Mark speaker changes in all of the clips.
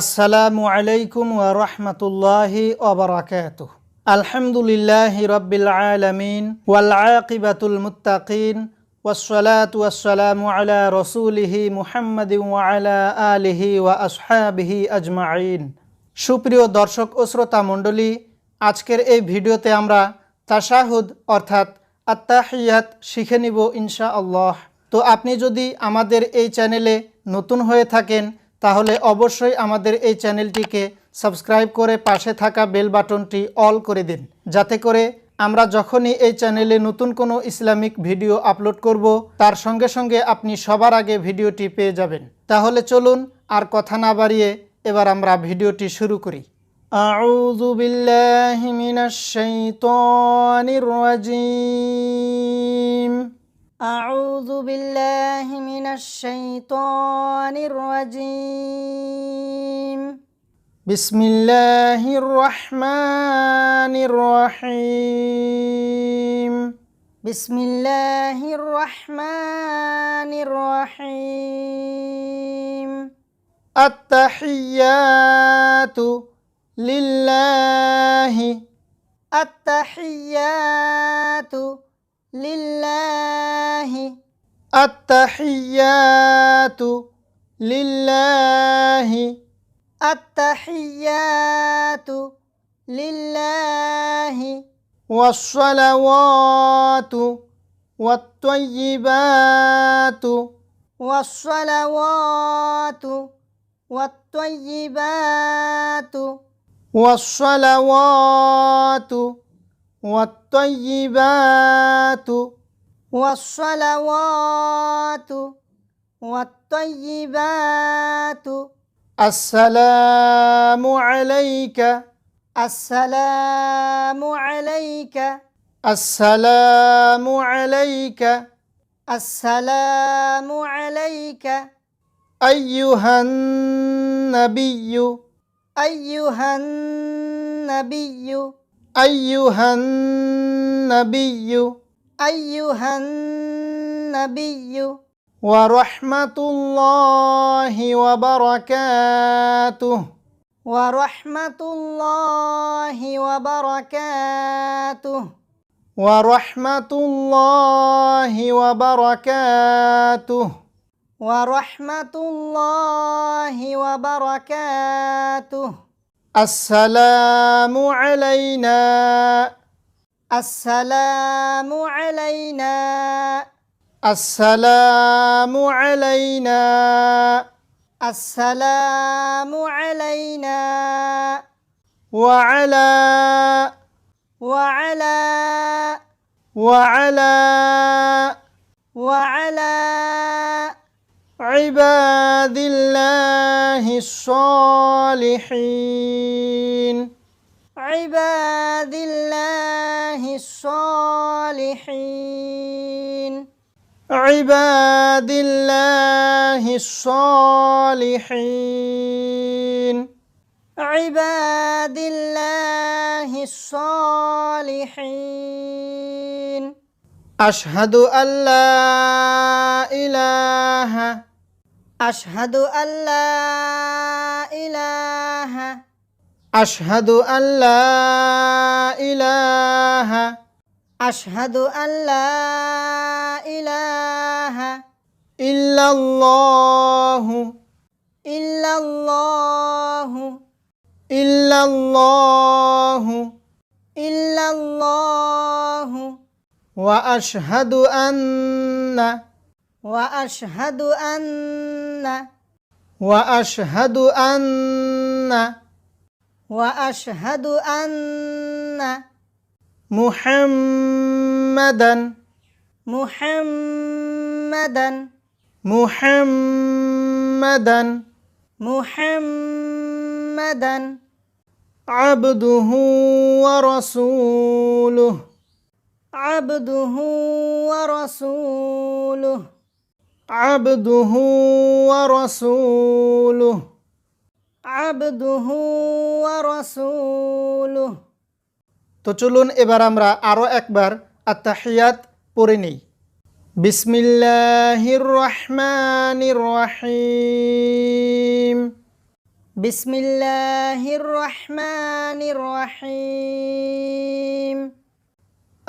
Speaker 1: আসসালামু আলাইকুম ওয়া রাহমাতুল্লাহি ওয়া বারাকাতুহ। আলহামদুলিল্লাহি রাব্বিল আলামিন ওয়াল আকিবাতুল মুত্তাকিন আলা রাসূলিহি মুহাম্মাদিন ওয়া আলা আলিহি ওয়া আসহাবিহি আজমাইন। সুপ্রিয় দর্শক ও শ্রোতা মণ্ডলী, আজকের এই ভিডিওতে আমরা তাশাহুদ অর্থাৎ আত্তাহিয়াত শিখে নিব ইনশা আল্লাহ তো আপনি যদি আমাদের এই চ্যানেলে নতুন হয়ে থাকেন তাহলে অবশ্যই আমাদের এই চ্যানেলটিকে সাবস্ক্রাইব করে পাশে থাকা বেল বাটনটি অল করে দিন যাতে করে আমরা যখনই এই চ্যানেলে নতুন কোনো ইসলামিক ভিডিও আপলোড করব তার সঙ্গে সঙ্গে আপনি সবার আগে ভিডিওটি পেয়ে যাবেন তাহলে চলুন আর কথা না বাড়িয়ে এবার আমরা ভিডিওটি শুরু করি أعوذ بالله من الشيطان الرجيم أعوذ بالله من الشيطان الرجيم. بسم الله الرحمن الرحيم. بسم الله الرحمن الرحيم. التحيات لله. التحيات لله. التحيات لله. التحيات لله. والصلوات والطيبات. والصلوات والطيبات. والصلوات والطيبات والصلوات والطيبات. السلام عليك. السلام عليك. السلام عليك. السلام عليك. أيها النبي. أيها النبي. أيها النبي أيها النبي. ورحمة الله وبركاته. ورحمة الله وبركاته. ورحمة الله وبركاته. ورحمة الله وبركاته. السلام علينا. السلام علينا. السلام علينا. السلام علينا. وعلى. وعلى. وعلى. وعلى. عباد الله الصالحين. عباد الله الصالحين. عباد الله الصالحين. عباد الله الصالحين. أشهد أن لا إله أشهد أن لا إله أشهد أن لا إله أشهد أن لا إله إلا الله إلا الله إلا الله إلا الله. وأشهد أن وأشهد أن وأشهد أن وأشهد أن محمدا محمدا محمدا محمدا عبده ورسوله عبده ورسوله عبده ورسوله عبده ورسوله তো চলুন এবার আমরা আরও একবার আত্তাহিয়াত পড়ে নেই বিসমিল্লাহির রহমানির রহিম بسم الله الرحمن الرحيم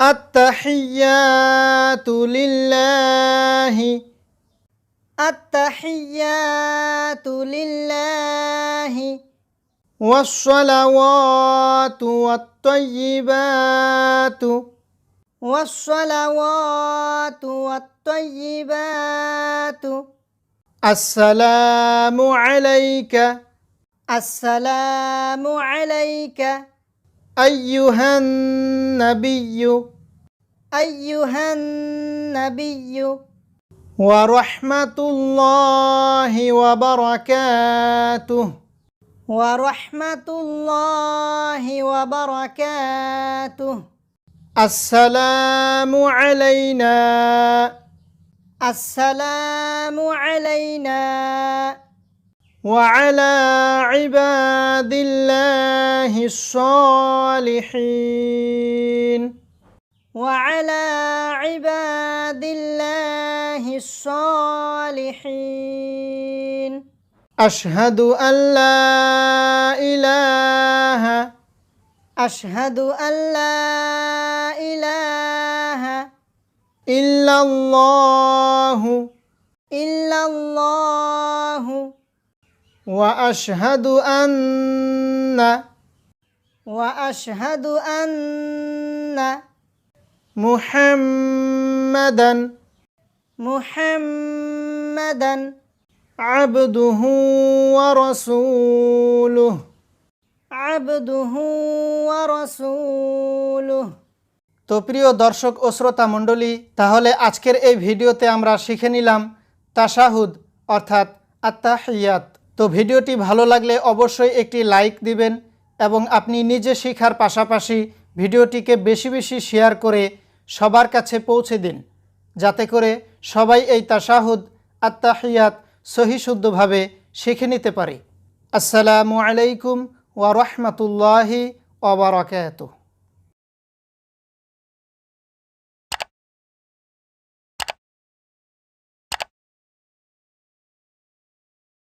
Speaker 1: التحيات لله التحيات لله والصلوات والطيبات والصلوات والطيبات السلام عليك السلام عليك أيها النبي. أيها النبي. ورحمة الله وبركاته. ورحمة الله وبركاته. السلام علينا. السلام علينا. وعلى عباد الله الصالحين. وعلى عباد الله الصالحين. أشهد أن لا إله أشهد أن لا إله إلا الله. إلا الله. وأشهد أن وأشهد أن محمدا محمدا عبده ورسوله عبده ورسوله তো প্রিয় দর্শক ও শ্রোতা মণ্ডলী তাহলে আজকের এই ভিডিওতে আমরা শিখে নিলাম তাশাহুদ অর্থাৎ আত্মাহিয়াত তো ভিডিওটি ভালো লাগলে অবশ্যই একটি লাইক দিবেন এবং আপনি নিজে শেখার পাশাপাশি ভিডিওটিকে বেশি বেশি শেয়ার করে সবার কাছে পৌঁছে দিন। যাতে করে সবাই এই তাশাহুদ আত্মাহিয়াত সহিশুদ্ধভাবে শিখে নিতে পারে। আসসালামু আলাইকুম ওয়া রাহমাতুল্লাহি ওয়া বারাকাতুহু।